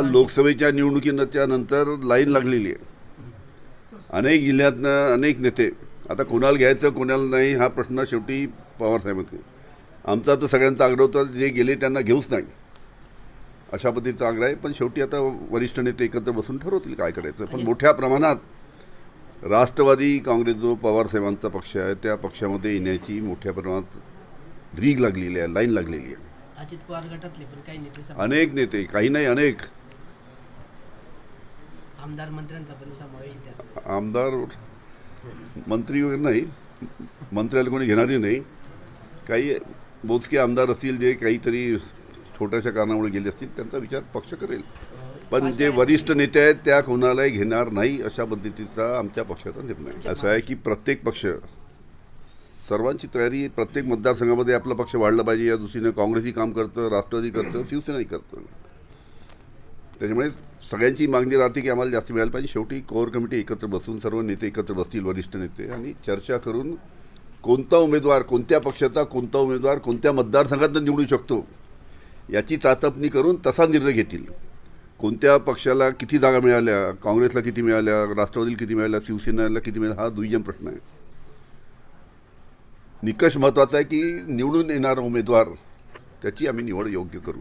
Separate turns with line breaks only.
लोकसभेच्या निवडणुकीच्या नंतर लाईन लागलेली आहे. अनेक जिल्ह्यातनं अनेक नेते आता कोणाला घ्यायचं कोणाला नाही हा प्रश्न शेवटी पवारसाहेबांचे आमचा तर सगळ्यांचा आग्रह होता जे गेले त्यांना घेऊच नाही. अशा पद्धतीचा आग्रह आहे पण शेवटी आता वरिष्ठ नेते एकत्र बसून ठरवतील काय करायचं. पण मोठ्या प्रमाणात राष्ट्रवादी काँग्रेस जो पवारसाहेबांचा पक्ष आहे त्या पक्षामध्ये येण्याची मोठ्या प्रमाणात रीग लागलेली आहे लाईन लागलेली आहे.
अजित पवार गटातले पण काही नेते सम-
अनेक नेते काही नाही अनेक.
आमदार मंत्र्यांचा पण समावेश त्यात.
आमदार मंत्री वगैरे नाही. मंत्र्याला कोणी घेणारी नाही. काही मोजके आमदार असतील जे काहीतरी छोट्याशा कारणामुळे गेले असतील त्यांचा विचार पक्ष करेल. पण जे वरिष्ठ नेते आहेत त्या कोणालाही घेणार नाही अशा पद्धतीचा आमच्या पक्षाचा निर्णय. असं आहे की प्रत्येक पक्ष सर्वांची तयारी प्रत्येक मतदारसंघामध्ये आपला पक्ष वाढला पाहिजे. या दृष्टीनं काँग्रेसही काम करतं राष्ट्रवादी करतं शिवसेनाही करतं. त्याच्यामुळे सगळ्यांची मागणी राहते की आम्हाला जास्त मिळायला पाहिजे. शेवटी कोर कमिटी एकत्र बसून सर्व नेते एकत्र बसतील वरिष्ठ नेते आणि चर्चा करून कोणता उमेदवार कोणत्या पक्षाचा कोणता उमेदवार कोणत्या मतदारसंघातून निवडू शकतो याची चाचपणी करून तसा निर्णय घेतील. कोणत्या पक्षाला किती जागा मिळाल्या काँग्रेसला किती मिळाल्या राष्ट्रवादीला किती मिळाल्या शिवसेनेला किती मिळाल्या हा दुय्यम प्रश्न आहे. निकष महत्त्वाचा आहे की निवडून येणारा उमेदवार त्याची आम्ही निवड योग्य करू.